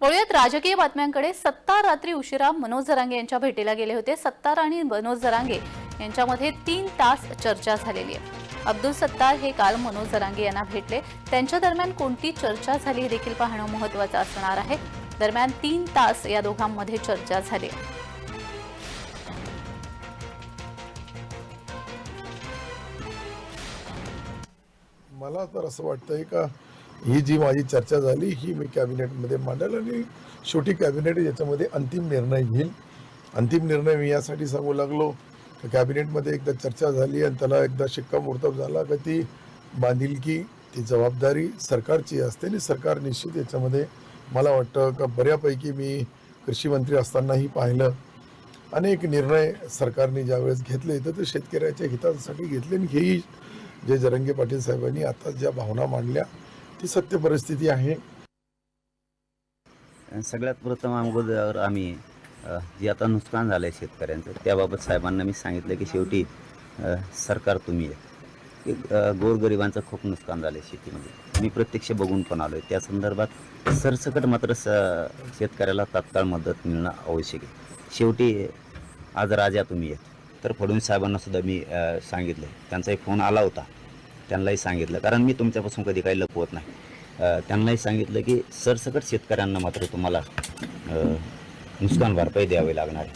वळूयात राजकीय बातम्यांकडे. सत्तार रात्री उशिरा मनोज जरांगे यांच्या भेटीला गेले होते. सत्तार आणि मनोज जरांगे यांच्यामध्ये तीन तास चर्चा झालेली आहे. अब्दुल सत्तार हे काल मनोज जरांगे यांना भेटले. त्यांच्या दरम्यान कोणती चर्चा झाली हे देखील पाहणं महत्वाचं असणार आहे. दरम्यान तीन तास या दोघांमध्ये चर्चा झाली. मला तर असं वाटतंय का ही जी माझी चर्चा झाली ही मी कॅबिनेटमध्ये मांडेल आणि शेवटी कॅबिनेट याच्यामध्ये अंतिम निर्णय घेईल. अंतिम निर्णय मी यासाठी सांगू लागलो तर कॅबिनेटमध्ये एकदा चर्चा झाली आणि त्याला एकदा शिक्कामोर्तब झाला का ती बांधिलकी ती जबाबदारी सरकारची असते आणि सरकार निश्चित याच्यामध्ये मला वाटतं का बऱ्यापैकी मी कृषी मंत्री असतानाही पाहिलं. अनेक निर्णय सरकारने ज्यावेळेस घेतले तर ते शेतकऱ्याच्या हितासाठी घेतले आणि हेही जे जरंगे पाटील साहेबांनी आता ज्या भावना मांडल्या ती सत्य परिस्थिती आहे. सगळ्यात प्रथम अगोदर आम्ही जे आता नुकसान झालं आहे शेतकऱ्यांचं त्याबाबत साहेबांना मी सांगितलं की शेवटी सरकार तुम्ही आहे गोरगरिबांचं खूप नुकसान झालं आहे शेतीमध्ये. मी प्रत्यक्ष बघून पण आलो आहे त्या संदर्भात सरसकट मात्र स शेतकऱ्याला तात्काळ मदत मिळणं आवश्यक आहे. शेवटी आज राजा तुम्ही आहे तर फडणवीस साहेबांना सुद्धा मी सांगितलं त्यांचाही फोन आला होता. त्यांनाही सांगितलं. कारण मी तुमच्यापासून कधी काही लपवत नाही. त्यांनाही सांगितलं की सरसकट शेतकऱ्यांना मात्र तुम्हाला नुकसान भरपाई द्यावी लागणार आहे.